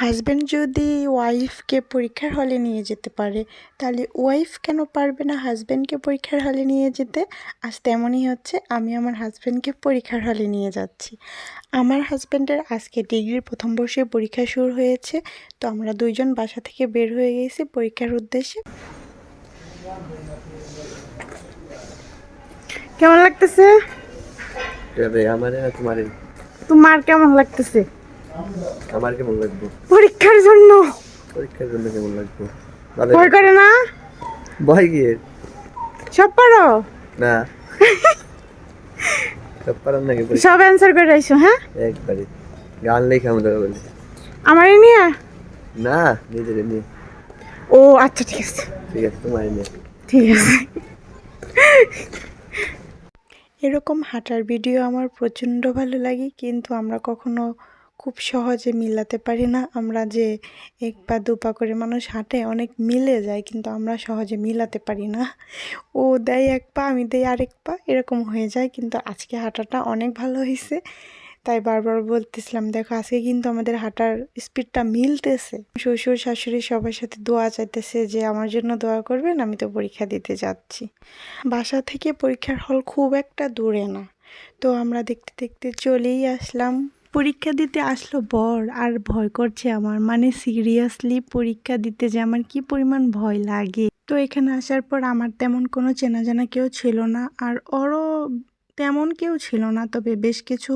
Husband যদি ওয়াইফকে পরীক্ষার হলে নিয়ে যেতে পারে তাহলে ওয়াইফ কেন পারবে না হাজব্যান্ডকে পরীক্ষার হলে নিয়ে যেতে? আজ তেমনই হচ্ছে আমি আমার হাজব্যান্ডকে পরীক্ষার হলে নিয়ে যাচ্ছি। আমার হাজব্যান্ডের আজকে ডিগ্রির প্রথম বর্ষে পরীক্ষা শুরু হয়েছে তো আমরা দুইজন বাসা থেকে বের হয়ে গেছি পরীক্ষার উদ্দেশ্যে। কেমন লাগতেছে? তোমার কেমন লাগতেছে? আমার কেমন লাগবে? পরীক্ষার জন্য। পরীক্ষার জন্য কেমন লাগবে? ভয় করে না? ভয় গিয়ে সব পারো? না। সব পারার নাকি সব অ্যান্সার করে হ্যাঁ? একবারে। গান লেখা আমাদের বলে আমারই নিয়ে? না নিজের নিয়ে। ও আচ্ছা ঠিক আছে। ঠিক আছে তোমার নিয়ে। ঠিক আছে। এরকম হাঁটার ভিডিও আমার প্রচণ্ড ভালো লাগে কিন্তু আমরা কখনো খুব সহজে মিলাতে পারি না। আমরা যে এক পা, দু পা করে মানুষ হাঁটে, অনেক মিলে যায়, কিন্তু আমরা সহজে মিলাতে পারি না। ও দেয় এক পা, আমি দেই আরেক পা, এরকম হয়ে যায়। কিন্তু আজকে হাঁটাটা অনেক ভালো হয়েছে। তাই বারবার বলতেছিলাম, দেখো, আজকে কিন্তু আমাদের হাঁটার স্পিডটা মিলতেছে। শ্বশুর, শাশুড়ি সবার সাথে দোয়া চাইতেছে যে, আমার জন্য দোয়া করবেন, আমি তো পরীক্ষা দিতে যাচ্ছি। বাসা থেকে পরীক্ষার হল খুব একটা দূরে না। তো আমরা দেখতে দেখতে চলেই আসলাম। পরীক্ষা দিতে আসলো বর, আর ভয় করছে আমার। মানে সিরিয়াসলি পরীক্ষা দিতে যে আমার কি পরিমাণ ভয় লাগে। তো এখানে আসার পর আমার তেমন কোনো চেনা জানা কেউ ছিল না, আর ওরও তেমন কেউ ছিল না। তবে বেশ কিছু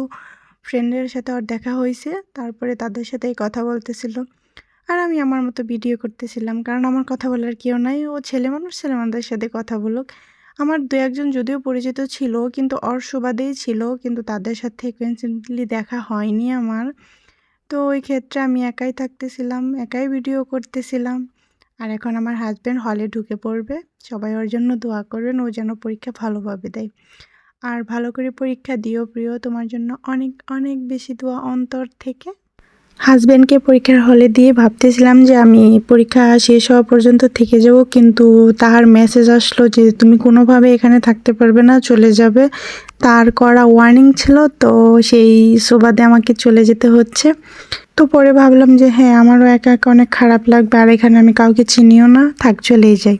ফ্রেন্ডের সাথে ওর দেখা হয়েছে, তারপরে তাদের সাথেই কথা বলতেছিল। আর আমি আমার মতো ভিডিও করতেছিলাম, কারণ আমার কথা বলার কেউ নাই। ও ছেলে মানুষ ছেলে মানুষদের সাথে কথা বলুক। আমার দু একজন যদিও পরিচিত ছিল, কিন্তু ওর সুবাদেই ছিল, কিন্তু তাদের সাথে কোইন্সিডেন্টলি দেখা হয়নি আমার। তো ওই ক্ষেত্রে আমি একাই থাকতেছিলাম, একাই ভিডিও করতেছিলাম। আর এখন আমার হাজব্যান্ড হলে ঢুকে পড়বে। সবাই ওর জন্য দোয়া করবেন, ও যেন পরীক্ষা ভালোভাবে দেয়। আর ভালো করে পরীক্ষা দিও প্রিয়, তোমার জন্য অনেক অনেক বেশি দোয়া অন্তর থেকে। হাজব্যান্ডকে পরীক্ষার হলে দিয়ে ভাবতেছিলাম যে আমি পরীক্ষা শেষ হওয়া পর্যন্ত থেকে যাব, কিন্তু তার মেসেজ আসলো যে তুমি কোনোভাবে এখানে থাকতে পারবে না, চলে যাবে। তার করা ওয়ার্নিং ছিল, তো সেই সুবাদে আমাকে চলে যেতে হচ্ছে। তো পরে ভাবলাম যে হ্যাঁ আমারও একা একা অনেক খারাপ লাগবে, আর এখানে আমি কাউকে চিনিও না, থাক, চলেই যাই।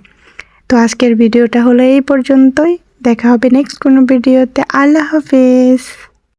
তো আজকের ভিডিওটা হলো এই পর্যন্তই। দেখা হবে নেক্সট কোনো ভিডিওতে আল্লাহ হাফেজ।